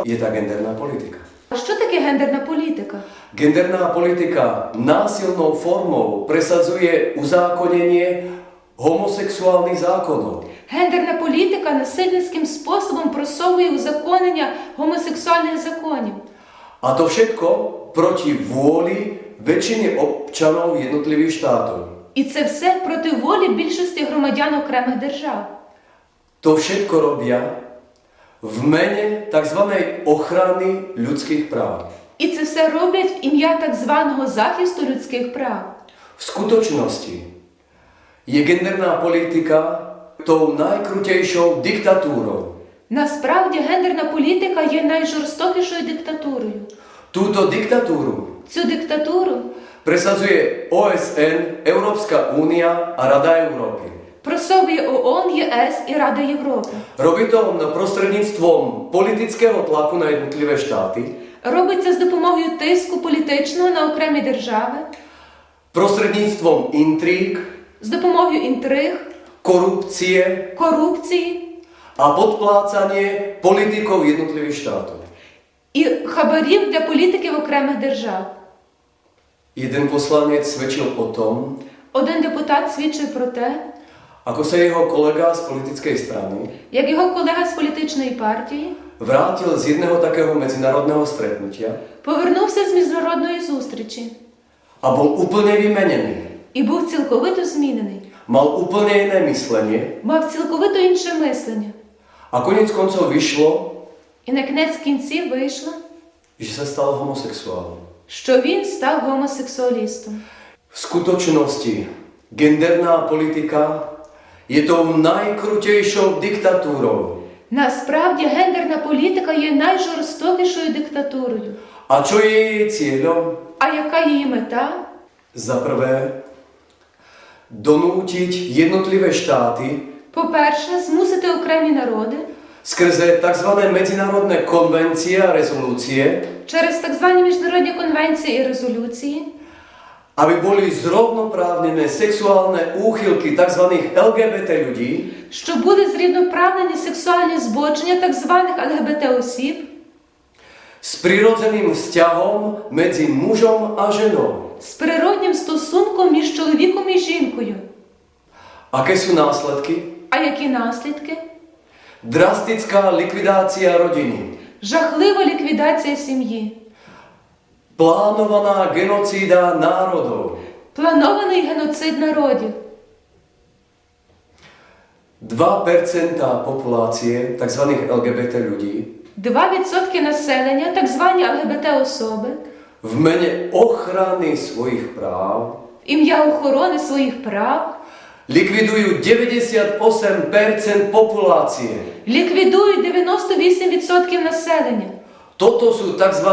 Що є та гендерна політика? А що таке гендерна політика? Гендерна політика násilnou formou presadzuje uzákonění homosexuálnych zákonov. Гендерна політика насильницьким способом просовує узаконення гомосексуальних законів. A to všetko proti vôli väčšiny občanov jednotlivých štátov. І це все проти волі більшості громадян окремих держав. To všetko robia v mene tzv. ochrany ľudských práv. І це все роблять в ім'я так званого захисту людських прав. V skutočnosti je genderná politika tou najkrutejšou diktatúrou. Насправді гендерна політика є найжорстокішою диктатурою. Túto diktatúru Цю диктатуру presadzuje OSN, Európska únia a Rada Európy. Просовує ООН, ЄС і Рада Європи. To na prostredníctvom politického tlaku na jednotlivé štáty, Робиться з допомогою тиску політичного на окремі держави, prostredníctvom intríg, з допомогою інтриг, korupcie корупції a podplácanie politikov jednotlivých štátov. і хабарів для політиків окремих держав. Jeden poslanec svedčil o tom, Один депутат свідчив про те, ako sa jeho kolega z politickej strany як його колега з політичної партії vrátil z jedného takého medzinárodného stretnutia повернувся з міжнародної зустрічі a bol úplne vymenený. і був цілковито змінений, Mal úplne iné myslenie мав цілковито інше мислення. a konec koncov vyšlo, І на кінець кінців вийшло, že sa stal homosexuálom. що він став гомосексуалістом. V skutočnosti genderná politika je tou najkrutejšou diktatúrou. Насправді гендерна політика є найжорстокішою диктатурою. A čo je jej cieľom? А яка її мета? Prvé, donútiť jednotlivé štáty По-перше, змусити окремі народи skrze tzv. medzinárodné konvencie a rezolúcie, через так звані міжнародні конвенції і резолюції, aby boli zrovnoprávnené sexuálne úchylky tzv. LGBT ľudí що були зрівноправлені сексуальні збочення так званих ЛГБТ осіб s prirodzeným vzťahom medzi mužom a ženou. з природнім стосунком між чоловіком і жінкою. Aké sú následky? А які наслідки? Drastická likvidácia rodiny, Жахлива ліквідація сім'ї, plánovaná genocída národov, планований геноцид народів. 2% populácie tzv. LGBT ľudí 2% населення, так звані ЛГБТ особи, v mene ochrany svojich práv в ім'я охорони своїх прав likvidujú 98% populácie. ліквідують 98% населення. Toto sú tzv.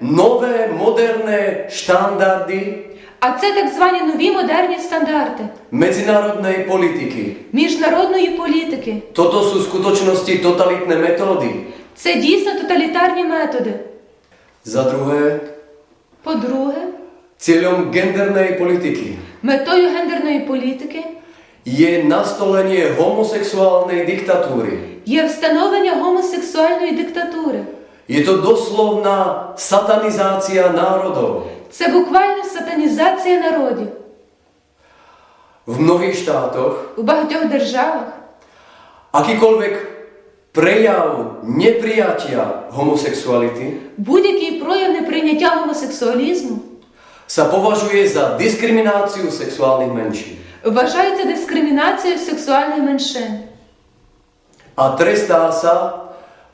nové, moderné štandardy А це так звані нові модерні стандарти medzinárodnej politiky. міжнародної політики. Toto sú v skutočnosti totalitné metódy. Це дійсно тоталітарні методи. Za druhé, По-друге, cieľom gendernej politiky метою гендерної політики je nastolenie homosexuálnej diktatúry. є встановлення гомосексуальної диктатури. Je to doslovná satanizácia národov. Це буквально сатанізація народів. V mnohých štátoch У багатьох державах akýkoľvek prejav neprijatia homosexuality будь-який прояв неприйняття гомосексуалізму sa považuje za diskrimináciu sexuálnych menšín вважається дискримінацією сексуальних меншин a trestá sa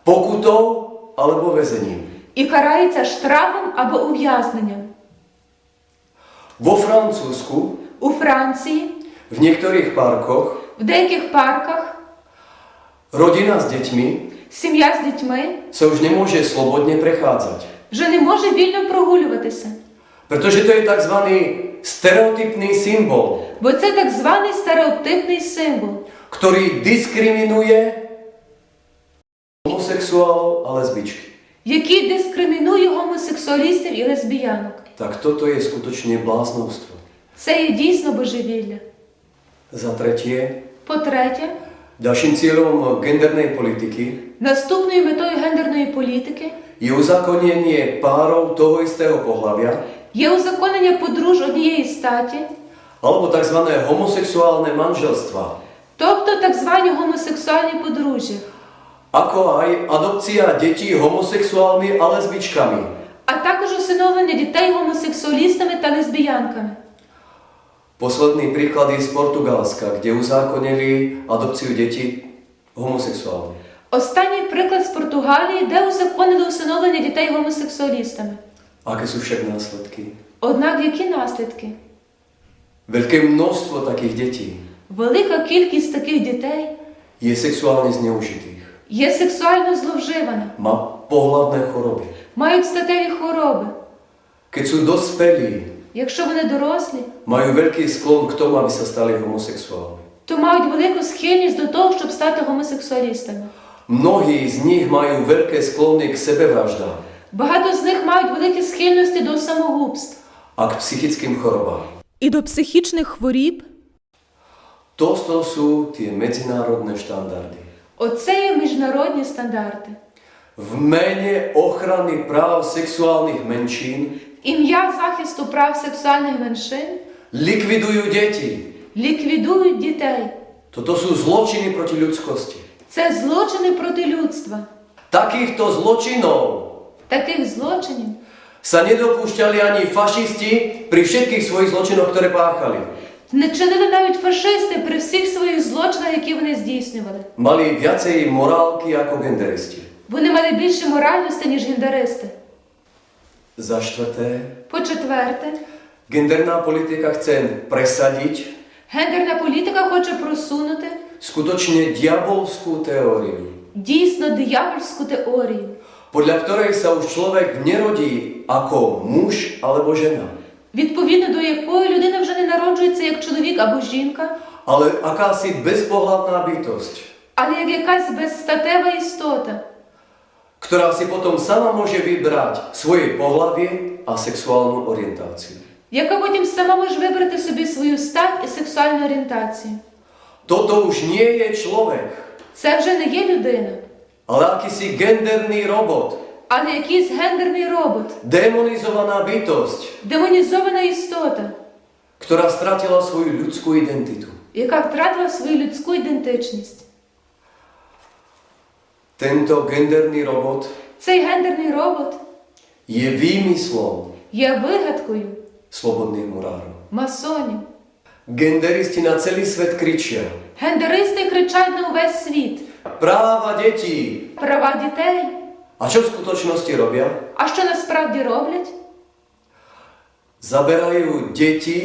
pokutou alebo väzením. і карається штрафом або ув'язненням. Vo Francúzsku У Франції, v niektorých parkoch в деяких парках rodina s deťmi сім'я з дітьми sa už nemôže slobodne prechádzať. вже не може вільно прогулюватися, Pretože to je tzv. stereotypný symbol, бо це так званий стереотипний символ, ktorý diskriminuje homosexuálov a lesbičky. який дискримінує гомосексуалістів і лесбіянок. Tak toto je skutočne bláznovstvo. Це є дійсно божевілля. Za tretie, По-третє, Ďalším cieľom gendernej politiky Наступною метою гендерної політики je uzákonenie párov toho istého pohľavia є узаконення подруж однієї статі, alebo tzv. homosexuálne manželstva, тобто так звані гомосексуальні подружжя, ako aj adopcia detí homosexuálmi a lesbičkami. а також усиновлення дітей гомосексуалістами та лесбіянками. Posledný príklad je z Portugalska, kde uzákonili adopciu detí homosexuálnych. Останній приклад з Португалії, де узаконили усиновлення дітей гомосексуалістами. Aké sú však následky? Однак які наслідки? Veľké množstvo takých detí Велика кількість таких дітей je sexuálne zneužitých. Є сексуально зловживана, Má pohlavné choroby. мають статеві хвороби. Keď sú dospelí, Якщо вони дорослі, majú veľký sklon k tomu, aby sa stali то мають велику схильність до того, щоб стати гомосексуалістами. Mnohí z nich majú veľké sklony k sebevraždám Багато з них мають великі схильності до самогубств. a k psychickým chorobám. І до психічних хворіб To, to sú tie medzinárodné štandardy. Оце є міжнародні стандарти. V mene ochrany práv sexuálnych menšín Ім'я захисту прав сексуальних меншин likvidujú deti. ліквідують дітей. Toto sú zločiny proti ľudskosti. Це злочини проти людства. Takýchto zločinov Таких злочинів sa nedopúšťali ani fašisti pri všetkých svojich zločinoch, ktoré páchali. Не чинили навіть фашисти при всіх своїх злочинах, які вони здійснювали. Mali viacej morálky ako genderisti. Вони мали більше моральності, ніж гендеристи. Za štvrté, По-четверте, genderná politika chce presadiť гендерна політика хоче просунути. Skutočne diabolskú teóriu, дійсно диявольську теорію, podľa ktorej sa už človek nerodí ako muž alebo žena, відповідно до якої людина вже не народжується як чоловік або жінка, ale akási bezpohlavná bytosť, але як якась безстатева істота, ktorá si potom sama môže vybrať svoje pohlavie a sexuálnu orientáciu. яка потім сама може вибрати собі свою стать і сексуальну орієнтацію. Toto už nie je človek, Це вже не є людина, ale akýsi genderný robot, але якийсь гендерний робот, demonizovaná bytosť, демонізована істота, ktorá stratila svoju ľudskú identitu. яка втратила свою людську ідентичність. Tento genderný robot Цей гендерний робот je výmyslom є вигадкою slobodných morárov. масонів. Genderisti na celý svet kričia Гендеристи кричать на увесь світ. práva detí. Права дітей. A čo v skutočnosti robia? А що насправді роблять? Zaberajú deti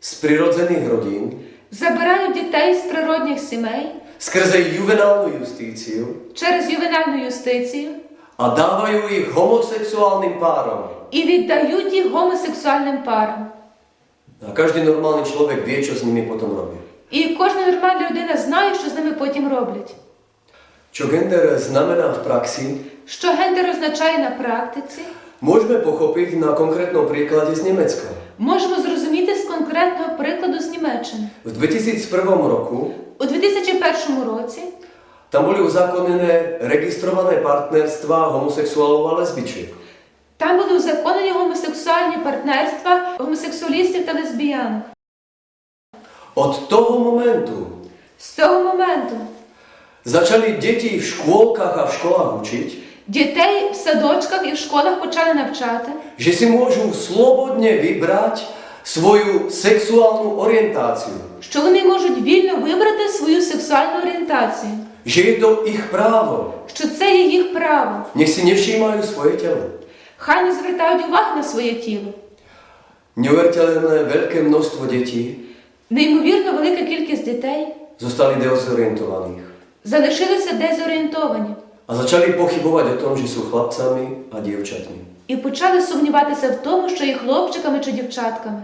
z prirodzených rodín Забирають дітей з природних сімей skrze juvenálnu justíciu через ювенальну юстицію a dávajú ich homosexuálnym párom. і віддають їх гомосексуальним парам. A každý normálny človek vie, čo s nimi potom robí. І кожна нормальна людина знає, що з ними потім роблять. Čo gender znamená v praxi, Що гендер означає на практиці, môžeme pochopiť na konkrétnom príklade z Nemecka. можемо зрозуміти з конкретного прикладу з Німеччини. V 2001 roku У 2001 році tam boli uzákonené registrované partnerstva homosexuálov a lesbičiek. там були узаконені гомосексуальні партнерства гомосексуалістів та лесбіянок. Od toho momentu З цього моменту začali deti v škôlkach a v školách učiť, дітей в садочках і в школах почали навчати, že si môžu slobodne vybrať svoju sexuálnu orientáciu. що вони можуть вільно вибрати свою сексуальну орієнтацію, Že je to ich právo. що це є їх право. Nech si nevšímajú svoje telo. Хай не звертають уваги на своє тіло. Neuveriteľné veľké množstvo detí Неймовірно велика кількість дітей zostali dezorientovaných залишилися дезорієнтовані a začali pochybovať o tom, že sú chlapcami a dievčatmi. і почали сумніватися в тому, що є хлопчиками чи дівчатками.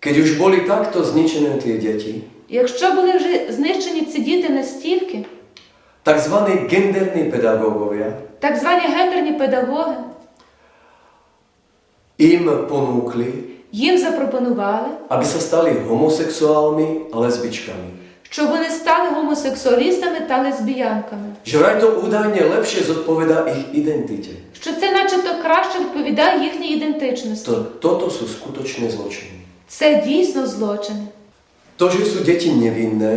Keď už boli takto zničené tie deti, Якщо були вже знищені ці діти настільки, tzv. genderní pedagógovia так звані гендерні педагоги im ponúkli, їм запропонували, aby sa stali homosexuálmi a lesbičkami. Щоб вони стали гомосексуалістами та лесбіянками. Vraj to údajne lepšie zodpoveda ich identite. Що це начебто краще відповідає їхній ідентичності. To, toto sú skutočné zločiny. Це дійсно злочини. To, že sú deti nevinné,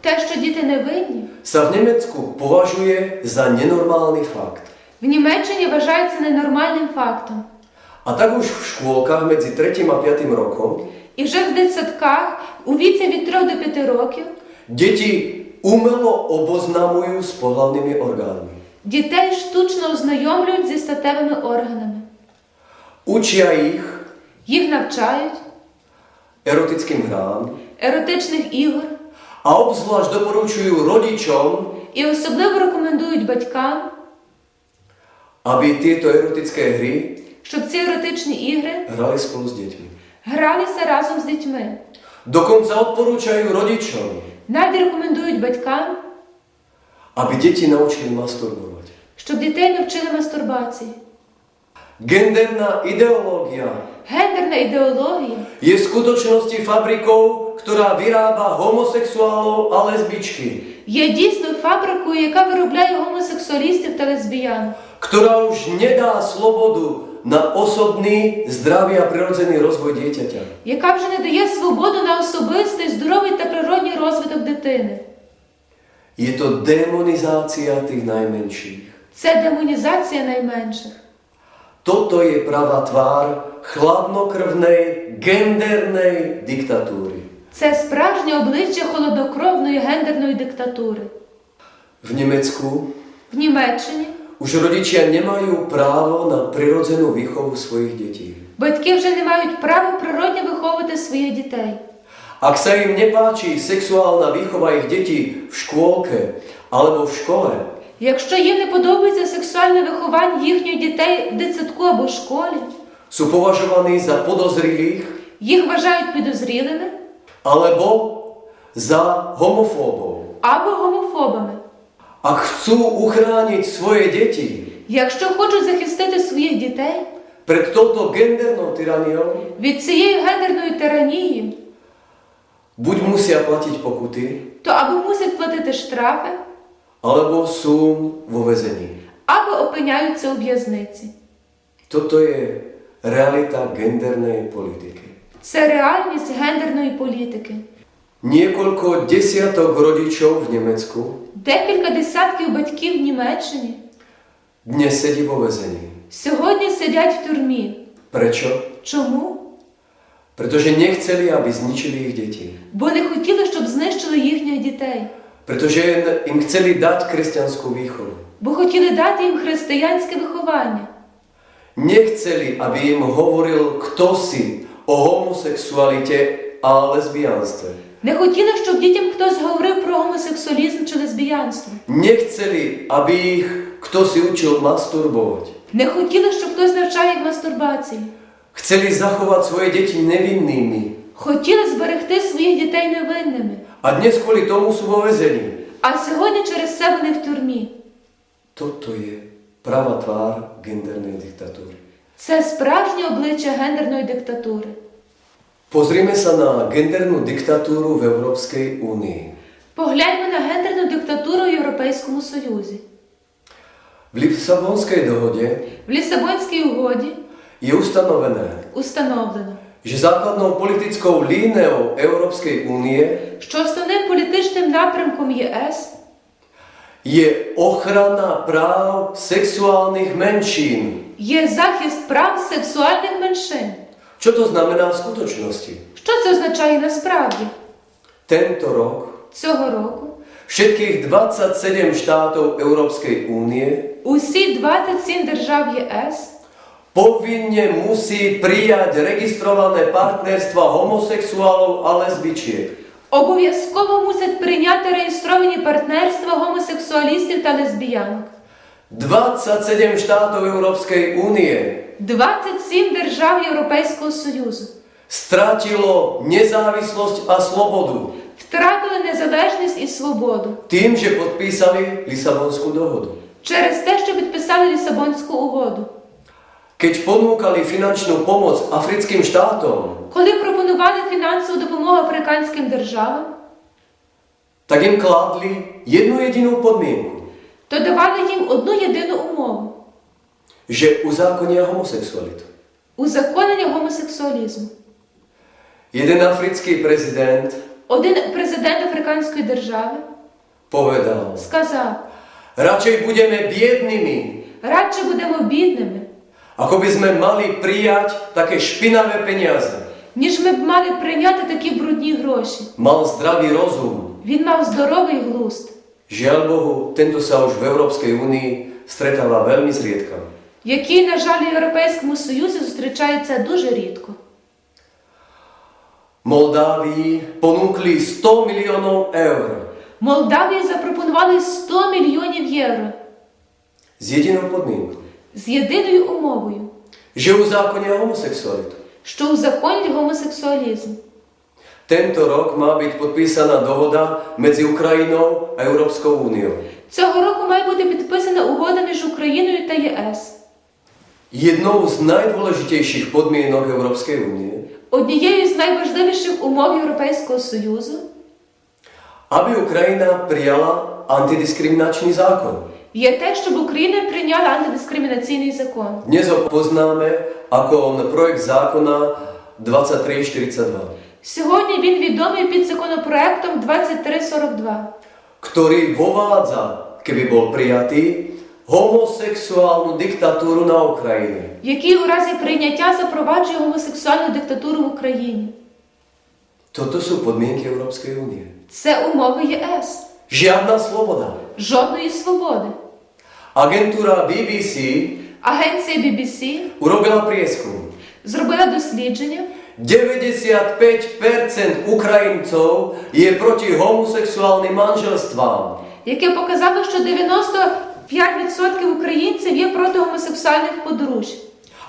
Те, що діти невинні, sa v Nemecku považuje za nenormálny fakt. в Німеччині вважається ненормальним фактом. Tak už v škôlkach medzi 3. a 5. rokom І вже в дитсадках у віці від 3 до 5 років deti umelo oboznamujú s pohlavnými orgánmi. дітей штучно ознайомлюють зі статевими органами. Učia ich Їх навчають erotickým hrám еротичних ігор a obzvlášť doporučujú rodičom, і особливо рекомендують батькам, aby tieto erotické hry щоб ці еротичні ігри spolu s deťmi. гралися разом з дітьми. Dokonca odporúčajú rodičom, Навіть рекомендують батькам, aby deti naučili masturbovať. щоб дітей навчили мастурбації. Genderná ideológia Гендерна ідеологія v skutočnosti fabrikou, ktorá vyrába homosexuálov a lesbičky, є дійсно фабрикою, яка виробляє гомосексуалістів та лесбіян, ktorá už nedá slobodu na osobný, zdravý a prirodzený rozvoj dieťaťa. яка вже не дає свободу на особистий, здоровий та природній розвиток дитини. Je to demonizácia tých najmenších. Це демонізація найменших. Toto je pravá tvár chladnokrvnej, gendernej diktatúry. Це справжнє обличчя холоднокровної гендерної диктатури. V Nemecku В Німеччині už rodičia nemajú právo na prirodzenú výchovu svojich detí. батьки вже не мають права природньо виховувати своїх дітей. Ak sa im nepáči sexuálna výchova ich detí v škôlke alebo v škole, Якщо їм не подобається сексуальне виховання їхніх дітей в дитсадку або школі, sú považovaní za podozrivých їх вважають підозрілими alebo za homofóbov. або гомофобами. Ak chcú uchrániť svoje deti Якщо хочуть захистити своїх дітей pred touto gendernou tyraniou, від цієї гендерної тиранії, buď musia platiť pokuty, то або мусять платити штрафи, alebo sú vo vezení. або опиняються у в'язниці. Toto je realita gendernej politiky. Це реальність гендерної політики. Niekoľko desiatok rodičov v Nemecku Декілька десятків батьків в Німеччині dnes sedí vo vezení. сьогодні сидять в тюрмі. Prečo? Чому? Pretože nechceli, aby zničili ich deti. Бо не хотіли, щоб знищили їхніх дітей, Pretože im chceli dať kresťanskú výchovu. бо хотіли дати їм християнське виховання. Nechceli, aby im hovoril kto si o homosexualite a lesbianstve. Не хотіли, щоб дітям хтось говорив про гомосексуалізм чи лесбіянство. Nechceli, aby ich kto si učil masturbovať. Не хотіли, щоб хтось навчав їх мастурбації. Chceli zachovať svoje deti nevinnými. Хотіли зберегти своїх дітей невинними. A dnes kvôli tomu sú. А сьогодні через це вони в тюрмі. Toto je pravá tvár gendernej diktatúry. Це справжнє обличчя гендерної диктатури. Pozrime sa na gendernú diktatúru v Európskej únii. Погляньмо на гендерну диктатуру в Європейському Союзі. V Lisabonskej dohode В Лісабонській угоді je ustanovené, установлено, že základnou politickou líneou Európskej únie що основним політичним напрямком ЄС je ochrana práv sexuálnych menšín. є захист прав сексуальних меншин. To znamená v skutočnosti? Що це означає насправді? Tento rok Цього року všetkých 27 štátov Európskej únie усі 27 держав ЄС povinne musí prijať registrované partnerstva homosexuálov a lesbičiek. обов'язково мусять прийняти реєстровані партнерства гомосексуалістів та лесбіянок. 27 štátov Európskej únie 27 держав Європейського Союзу. Stratilo nezávislosť a slobodu втратили незалежність і свободу. Tým, že podpísali Lisabonskú dohodu. через те, що підписали Лісабонську угоду. Keď ponúkali finančnú pomoc africkým štátom, Коли пропонували фінансову допомогу африканським державам, tak jim kládli jednu jedinou podmínku, то давали їм одну єдину умову že uzákoní homosexualitu. узаконення гомосексуалізму. Jeden africký prezident Один президент Африканської держави povedal, сказав: radšej budeme biednými, радше будемо бідними, ako by sme mali prijať také špinavé peniaze. ніж ми б мали прийняти такі брудні гроші. Mal zdravý rozum. Він мав здоровий глузд, Žiaľ Bohu, tento sa už v Európskej únii stretáva veľmi zriedka. Який, на жаль, в Європейському Союзі зустрічається дуже рідко. Moldávii ponúkli 100 miliónov eur Молдавії запропонували 100 мільйонів євро s jedinou podmienkou, з єдиною умовою, že uzákonia homosexualitu. що узаконять гомосексуалізм. Tento rok má byť podpísaná dohoda medzi Ukrajinou a Európskou úniou. Цього року має бути підписана угода між Україною та ЄС. Jednou z najdôležitejších podmienok Európskej únie, Однією з найважливіших умов Європейського Союзу aby Ukrajina prijala antidiskriminačný zákon. є те, щоб Україна прийняла антидискримінаційний закон. Dnes ho poznáme ako projekt 2342, Сьогодні він відомий під законопроектом 2342, ktorý vovádza, keby bol prijatý, homosexuálnu diktatúru na Ukrajine. який у разі прийняття запроваджує гомосексуальну диктатуру в Україні. Toto sú podmienky Európskej únie. Це умови ЄС. Žiadna sloboda. Жодної свободи. Agentúra BBC Агенція BBC urobila prieskum. зробила дослідження, 95% Ukrajincov je proti homosexuálnym manželstvám. яке показало, що 95% українців є проти гомосексуальних подружжя.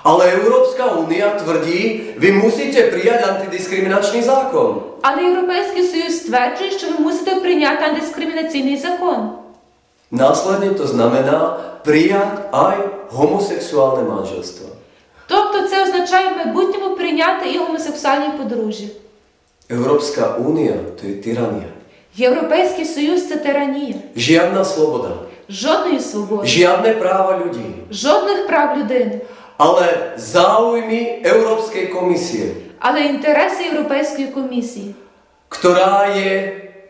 Ale Európska únia tvrdí, vy musíte prijať antidiskriminačný zákon. Але Європейський Союз стверджує, що ви мусите прийняти антидискримінаційний закон. Následne to znamená prijať aj homosexuálne manželstvo. Тобто це означає в майбутньому прийняти і гомосексуальні подружжя. Európska únia to je tyrania. Європейський Союз це тиранія. Žiadna sloboda, Жодної свободи, žiadne práva ľudí, жодних прав людини, ale záujmy Európskej komisie, але інтереси Європейської комісії, ktorá je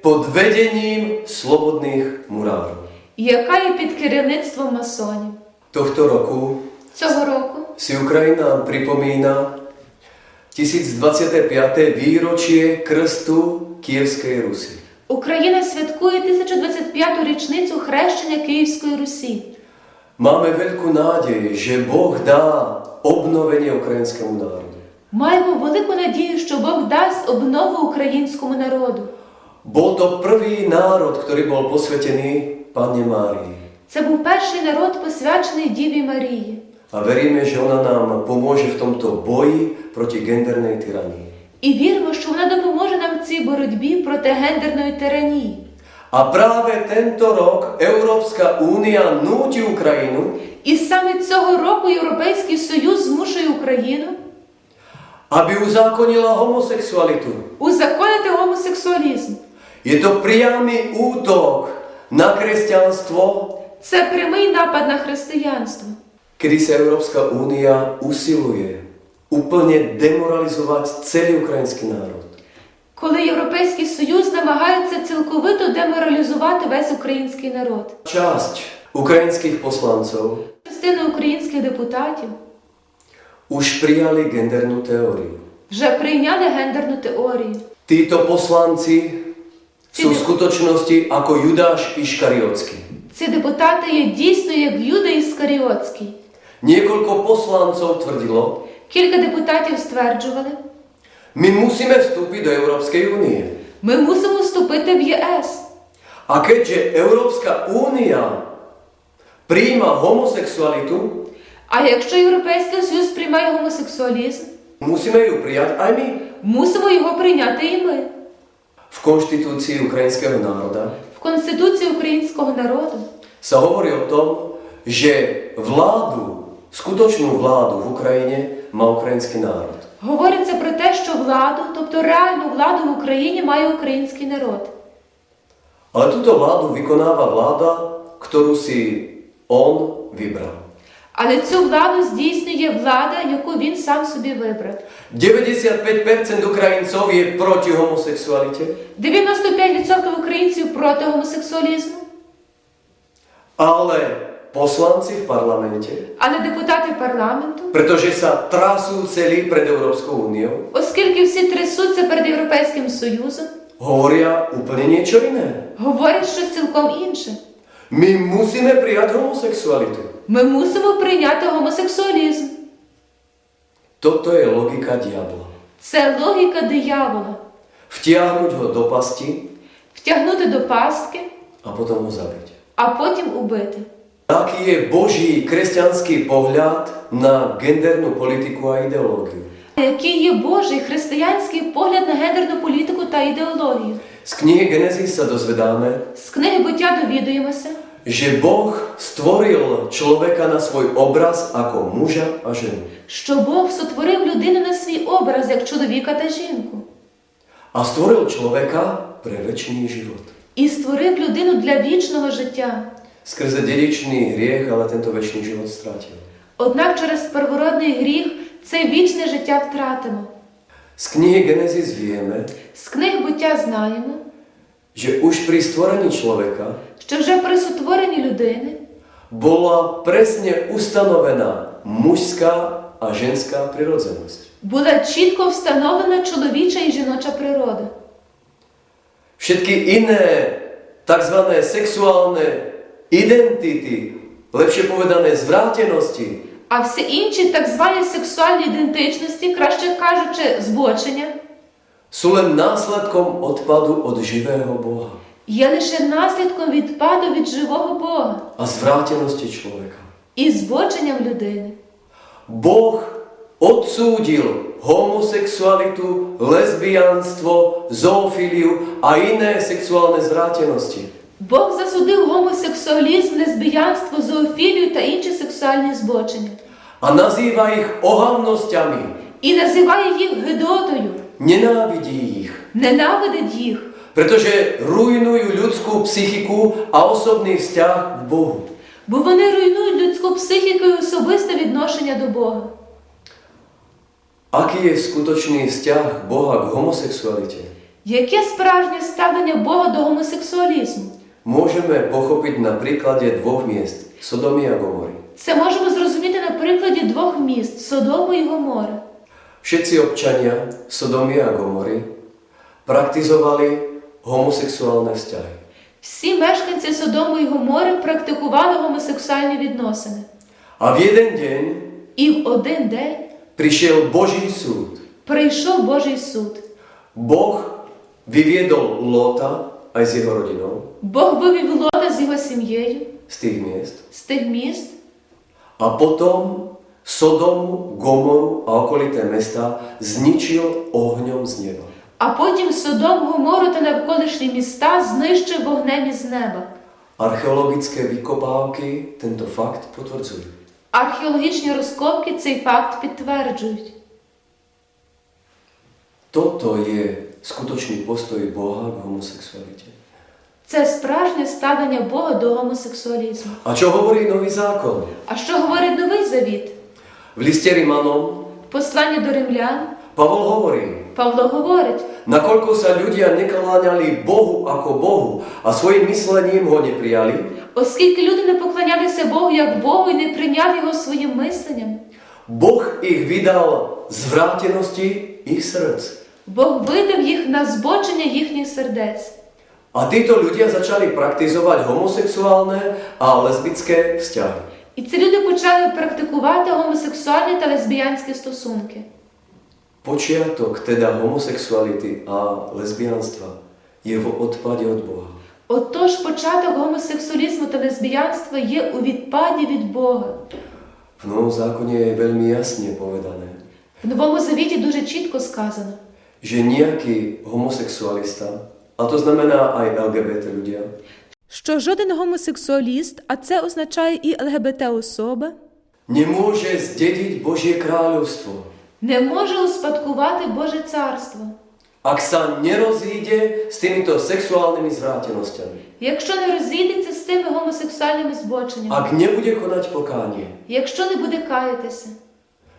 pod vedením slobodných murárov. яка є під керівництвом масонів. Tohto roku Цього року si Ukrajina pripomína 1025. výročie krstu Kievskej Rusy. Україна святкує 1025-ту річницю хрещення Київської Русі. Máme veľkú nádej, že Boh dá obnovenie ukrajinskému národu. Маємо велику надію, що Бог дасть обнову українському народу. Bol to prvý národ, ktorý bol posvetený Panne Márii. Це був перший народ, посвячений Діві Марії. A veríme, že ona nám pomôže v tomto boji proti gendernej tyranii. І віримо, що вона допоможе нам в цій боротьбі проти гендерної тиранії. A práve tento rok Európska únia núti Ukrajinu, І саме цього року Європейський Союз змушує Україну aby uzákonila homosexualitu. узаконити гомосексуалізм. Je to priamy útok na kresťanstvo, Це прямий напад на християнство, kedy sa Európska únia usiluje úplne demoralizovať celý ukrajinský národ. коли Європейський Союз намагається цілковито деморалізувати весь український народ. Časť ukrajinských poslancov Частина українських депутатів už prijali gendernú teóriu. вже прийняли гендерну теорію. Títo poslanci sú v skutočnosti ako Judáš Iškariotsky. Ці депутати є дійсно як Юда Іскаріотський. Niekoľko poslancov tvrdilo, Кілька депутатів стверджували, my musíme vstúpiť do Európskej únie. ми мусимо вступити в ЄС. A keďže Európska únia príjma homosexualitu, А якщо Європейський Союз приймає гомосексуалізм, musíme ju prijať aj my. мусимо його прийняти і ми. V konštitúcii ukrajinského národa В Конституції українського народу sa hovorí o tom, že vládu, skutočnú vládu v Ukrajine má ukrajinský národ. говориться про те, що владу, тобто реальну владу в Україні має український народ. Ale túto vládu vykonáva vláda, ktorú si on vybral. Але цю владу здійснює влада, яку він сам собі вибрав. 95% Ukrajincov je proti homosexualite, 95% українців проти гомосексуалізму, ale poslanci v parlamente, але депутати парламенту, pretože sa trasú celí pred Európskou úniou, оскільки всі трясуться перед Європейським Союзом, hovoria úplne niečo iné. говорять щось цілком інше. My musíme prijať homosexualitu. Ми мусимо прийняти гомосексуалізм. Toto je logika diabla. Це логіка диявола. Vtiahnuť ho do pasti Втягнути до пастки, a potom ho zabiť. а потім убити. Aký je Boží kresťanský pohľad na gendernú politiku a ideológiu? Який є Божий християнський погляд на гендерну політику та ідеологію? Z knihy Genesis sa dozvedáme, З книги буття довідуємося, že Boh stvoril človeka na svoj obraz ako muža a ženu. що Бог сотворив людину на свій образ як чоловіка та жінку, A stvoril človeka pre väčší život. і створив людину для вічного життя. Skrze dedičný hriech, ale tento väčší život strátil. Однак через первородний гріх це вічне життя втратимо. Z knihy Genesis vieme, З книг буття знаємо, že už pri stvorení človeka що вже при сотворенні людини bola presne ustanovená mužská a ženská prirodzenosť. була чітко встановлена чоловіча і жіноча природа. Všetky iné tzv. sexuálne identity, lepšie povedané zvrátenosti, А всі інші так звані сексуальні ідентичності, краще кажучи, збочення, sú len následkom odpadu od živého є лише наслідком відпаду від живого Бога a zvrátenosti človeka. і збоченням людини. Boh odsúdil homosexualitu, lesbianstvo, zoofíliu a iné sexuálne zvrátenosti. Бог засудив гомосексуалізм, лесбіянство, зоофілію та інші сексуальні збочення A nazýva ich ohavnosťami, і називає їх гидотою, nenávidí ich, ненавидить їх, pretože rujnujú ľudskú psychiku a osobný vzťah k Bohu. бо вони руйнують людську психіку і особисте відношення до Бога. Aký je skutočný vzťah Boha k homosexualite? Яке справжнє ставлення Бога до гомосексуалізму? Môžeme pochopiť na príklade dvoch miest, Sodomy a Gomory. Це можемо зрозуміти на прикладі двох міст Содому і Гомори. Všetci občania Sodomy a Gomory praktizovali homosexuálne vzťahy. Всі мешканці Содому і Гомори практикували гомосексуальні відносини. A v jeden deň І в один день prišiel Boží súd. прийшов Божий суд. Boh vyviedol Lota aj s jeho rodinou Бог вивів Лота з його сім'єю z tých miest з тих міст, a potom Sodomu, Gomoru a okolité mesta zničil ohňom z neba. а потім Содом, Гомору та навколишні міста знищив вогнем із неба. Archeologické vykopávky tento fakt potvrdzujú. Археологічні розкопки цей факт підтверджують. Toto je skutočný postoj Boha k homosexualite. Це справжнє ставлення Бога до гомосексуалізму. A čo hovorí Nový zákon? А що говорить Новий Завіт? V liste Rimanom Послання до римлян Pavol hovorí, Павло говорить, nakoľko sa ľudia nekláňali Bohu ako Bohu a svojim myslením ho neprijali, оскільки люди не поклонялися Богу як Богу і не прийняли його своїм мисленням, Boh ich vydal zvrátenosti ich srdc. Бог видав їх на збочення їхніх сердець. A títo ľudia začali praktizovať homosexuálne a lesbické vzťahy. І ці люди почали практикувати гомосексуальні та лесбіянські стосунки. Počiatok teda homosexuality a lesbianstva je v odpade od Boha. Отож, початок гомосексуалізму та лесбіянства є у відпаді від Бога. V Novom zákone je veľmi jasne povedané, В Новому Завіті дуже чітко сказано, že nejaký homosexualista, a to znamená aj LGBT ľudia, що жоден гомосексуаліст, а це означає і ЛГБТ-особа, nemôže zdediť Božie kráľovstvo. не може успадкувати Боже царство. ak sa nerozíde s týmito sexuálnymi zvrátenosťami, якщо не розійдеться з тими гомосексуальними збоченнями, ak nebude konať pokánie. якщо не буде каятися,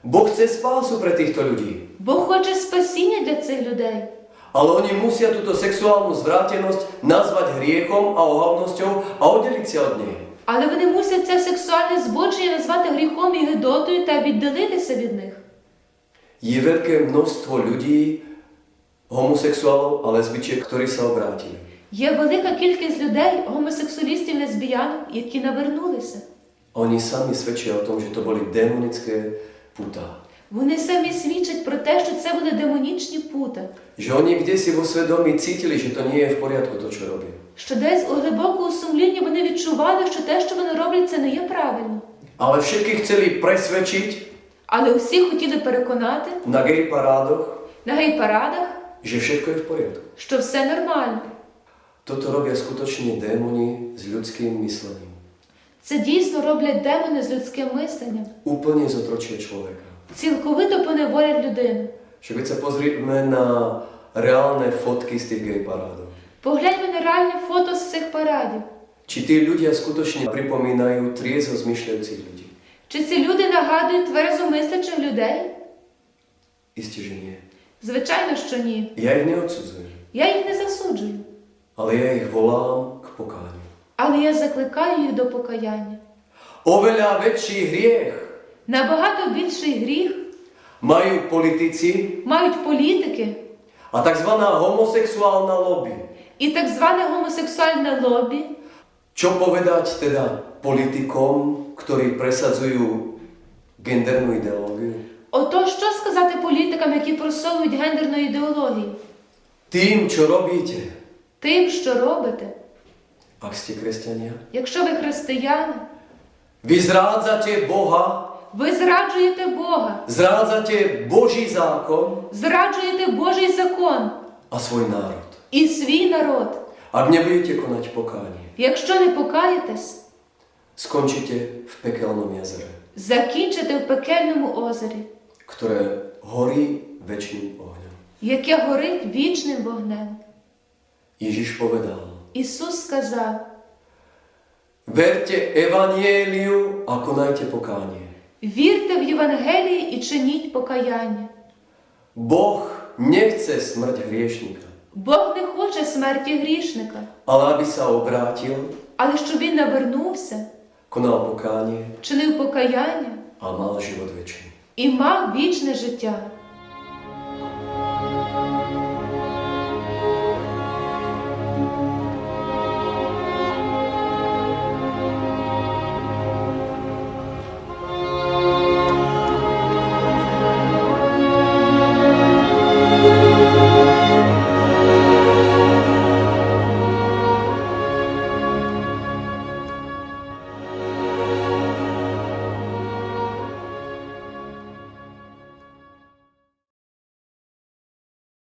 Boh chce spásu pre týchto ľudí, Бог хоче спасіння для цих людей. ale oni musia túto sexuálnu zvrátenosť nazvať hriechom a ohavnosťou a oddeliť sa od nej. Але вони мусять це сексуальне збочення назвати гріхом і гидотою та віддалитися від них. Je veľké množstvo ľudí, homosexuálov a lesbičiek, ktorí sa obrátili. Є велика кількість людей, гомосексуалістів, лесбіянок, які навернулися. Oni sami svedčia o tom, že to boli démonické putá. Вони самі свідчать про те, що це були демонічні пута, oni kde si vo svedomí cítili, že to nie je v poriadku to, čo robia. що десь у глибокому сумлінні вони відчували, що те, що вони роблять, це не є правильно. Ale všetkých chceli presvedčiť Але усі хотіли переконати na gay parádoch, на гей-парадах, že všetko je v poriadku. що все нормально. Toto robia skutočne démoni s ľudským myslením. Це дійсно роблять демони з людським мисленням. Úplne zotročia človeka. Цілковито поневолять людину. Keď sa pozrieme na reálne fotky z tých gay parádov. Погляньмо на реальні фото з цих парадів. Či tí ľudia skutočne pripomínajú triezvo zmyšľajúcich ľudí? Чи ці люди нагадують тверезо мислячих людей? Isté, že nie. Звичайно, що ні. Ja ich neodsudzujem, Я їх не засуджую, ale ja ich volám k pokániu. Але я закликаю їх до покаяння. Oveľa väčší hriech Набагато більший гріх majú politici мають політики a tzv. homosexuálna lobby. і так зване гомосексуальне лобі. Čo povedať teda politikom, ktorí presadzujú gendernú ideológiu? Ото що сказати політикам, які просовують гендерну ідеологію? Tým, čo robíte, Тим, що робите, ste kresťania, якщо ви християни, vy zrádzate Boha, ви зраджуєте Бога, zrádzate Boží zákon зраджуєте Божий закон a svoj národ. і свій народ. Ak nebudete konať pokánie, Якщо не покаєтесь, skončíte v pekelnom jazere, закінчите в пекельному озері, ktoré horí väčšným ohňom. яке горить вічним вогнем. Ježiš povedal, Ісус сказав: verte evanieliu a konajte pokánie. вірте в Євангелії і чиніть покаяння. Boh nechce smrť hriešnika, Бог не хоче смерті грішника, aby sa obrátil, але щоб він навернувся, konal pokánie чинив покаяння a mal život väčší. і мав вічне життя.